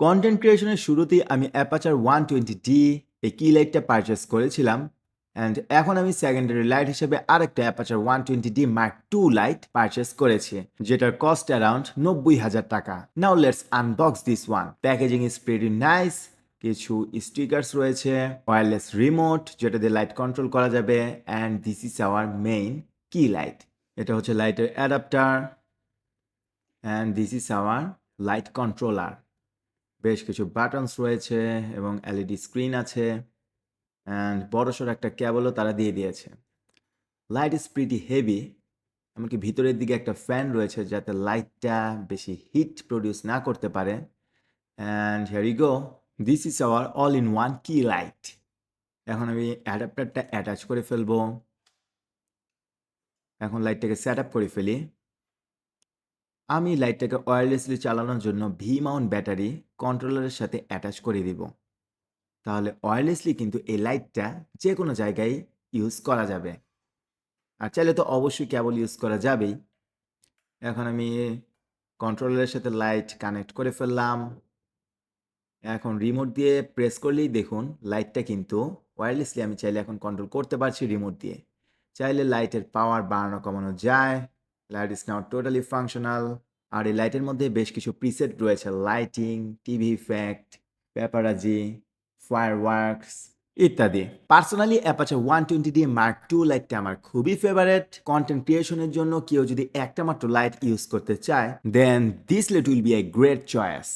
Content ক্রিয়েশনের শুরুতেই আমি aperture one twenty D এই কি লাইটটা পারচেস করেছিলাম অ্যান্ড এখন আমি সেকেন্ডারি লাইট হিসেবে আরেকটা aperture one twenty D mark two light purchase করেছি, যেটার কস্ট অ্যারাউন্ড নব্বই হাজার টাকা। Now let's unbox this one packaging is pretty nice কিছু স্টিকার্স রয়েছে ওয়্যারলেস রিমোট যেটা দিয়ে লাইট কন্ট্রোল করা যাবে and this is our main কি লাইট এটা হচ্ছে লাইটের adapter and this is our light controller বেশ কিছু বাটনস রয়েছে এবং এলইডি স্ক্রিন আছে অ্যান্ড বড়সড় একটা ক্যাবলও তারা দিয়ে দিয়েছে। লাইট ইজ প্রিটি হেভি এমনকি ভিতরের দিকে একটা ফ্যান রয়েছে যাতে লাইটটা বেশি হিট প্রডিউস না করতে পারে। And here go this is our all in one কি লাইট এখন আমি অ্যাডাপ্টারটা অ্যাটাচ করে ফেলব। এখন লাইটটাকে সেট আপ করে ফেলি। আমি লাইটটাকে ওয়্যারলেসলি চালানোর জন্য ভি মাউন্ট ব্যাটারি কন্ট্রোলারের সাথে অ্যাটাচ করে দিব। তাহলে ওয়্যারলেসলি কিন্তু এই লাইটটা যে কোনো জায়গায় ইউজ করা যাবে। আর চাইলে তো অবশ্যই কেবল ইউজ করা যাবেই। এখন আমি কন্ট্রোলারের সাথে লাইট কানেক্ট করে ফেললাম। এখন রিমোট দিয়ে প্রেস করলেই দেখুন লাইটটা কিন্তু ওয়্যারলেসলি আমি চাইলে এখন কন্ট্রোল করতে পারছি রিমোট দিয়ে। চাইলে লাইটের পাওয়ার বাড়ানো কমানো যায়। Light is now totally functional আর এই লাইটের মধ্যে বেশ কিছু প্রিসেট রয়েছে। Lighting TV fact paparazzi fireworks ইত্যাদি। Personally Aputure one twenty D mark two লাইটটা আমার খুবই ফেভারেট কন্টেন্ট ক্রিয়েশনের জন্য কেউ যদি একটা মাত্র লাইট ইউজ করতে চায় then this light will be a great choice